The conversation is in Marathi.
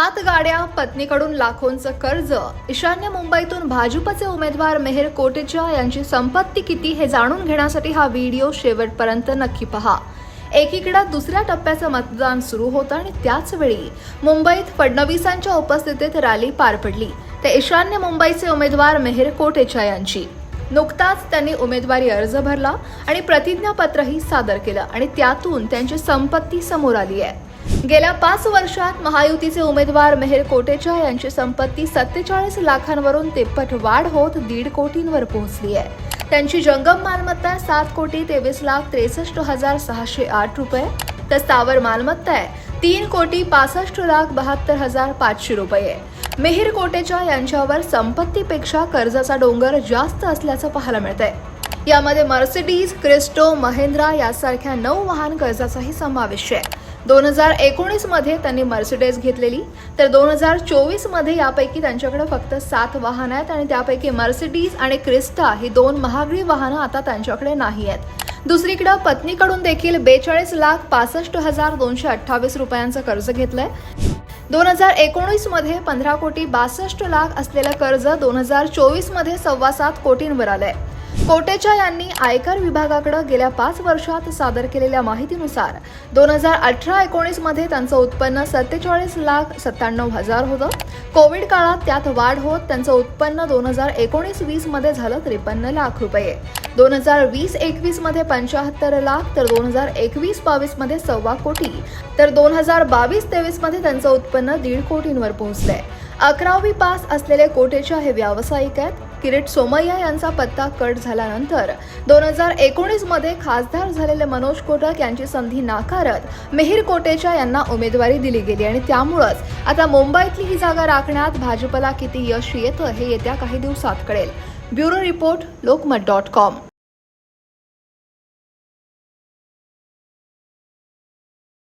सात गाड्या पत्नीकडून लाखोंचं कर्ज. ईशान्य मुंबईतून भाजपचे उमेदवार मेहर कोटेचा यांची संपत्ती किती हे जाणून घेण्यासाठी हा व्हिडिओ शेवटपर्यंत नक्की पहा. एकीकडे दुसऱ्या टप्प्याचं मतदान सुरू होतं आणि त्याचवेळी मुंबईत फडणवीसांच्या उपस्थितीत रॅली पार पडली. ते ईशान्य मुंबईचे उमेदवार मेहर कोटेचा यांची. नुकताच त्यांनी उमेदवारी अर्ज भरला आणि प्रतिज्ञापत्रही सादर केलं आणि त्यातून त्यांची संपत्ती समोर आली आहे. गेल्या पाच वर्षात महायुतीचे उमेदवार मेहर कोटेचा यांची संपत्ती सत्तेचाळीस लाखांवरून तिप्पट वाढ होत दीड कोटींवर पोहोचली आहे. त्यांची जंगम मालमत्ता सात कोटी तेवीस लाख त्रेसष्ट हजार सहाशे आठ रुपये. तर स्थावर मालमत्ता आहे तीन कोटी पासष्ट लाख बहात्तर हजार पाचशे रुपये. मेहर कोटेचा यांच्यावर संपत्तीपेक्षा कर्जाचा डोंगर जास्त असल्याचं पाहायला मिळतंय. यामध्ये मर्सिडीज क्रिस्टो महिंद्रा यासारख्या नऊ वाहन कर्जाचाही समावेश आहे. दोन हजार एकोणीसमध्ये त्यांनी मर्सिडीज घेतलेली. तर दोन हजार चोवीसमध्ये यापैकी त्यांच्याकडे फक्त सात वाहनं आहेत आणि त्यापैकी मर्सिडीज आणि क्रिस्टा ही दोन महागडी वाहनं आता त्यांच्याकडे नाही आहेत. दुसरीकडे पत्नीकडून देखील बेचाळीस लाख पासष्ट हजार दोनशे अठ्ठावीस रुपयांचं कर्ज घेतलंय. दोन हजार एकोणीसमध्ये पंधरा कोटी बासष्ट लाख असलेलं कर्ज दोन हजार चोवीसमध्ये सव्वा सात कोटींवर आलंय. कोटेचा यांनी आयकर विभागाकडे गेल्या पाच वर्षात सादर केलेल्या माहितीनुसार दोन हजार अठरा एकोणीसमध्ये त्यांचं उत्पन्न सत्तेचाळीस लाख सत्त्याण्णव हजार होतं. कोविड काळात त्यात वाढ होत त्यांचं उत्पन्न दोन हजार एकोणीस वीसमध्ये झालं त्रेपन्न लाख रुपये. दोन हजार वीस एकवीसमध्ये पंचाहत्तर लाख तर दोन हजार एकवीस बावीसमध्ये सव्वा कोटी तर दोन हजार बावीस तेवीसमध्ये त्यांचं उत्पन्न दीड कोटींवर पोहोचलंय. अकरावी पास असलेले कोटेच्या हे व्यावसायिक आहेत. किरीट सोमय्या यांचा पत्ता कट झाल्यानंतर दोन हजार एकोणीसमध्ये खासदार झालेले मनोज कोटक यांची संधी नाकारत मिहीर कोटेचा यांना उमेदवारी दिली गेली आणि त्यामुळंच आता मुंबईतली ही जागा राखण्यात भाजपला किती यश येतं हे येत्या काही दिवसात कळेल. Bureau report Lokmat dot com.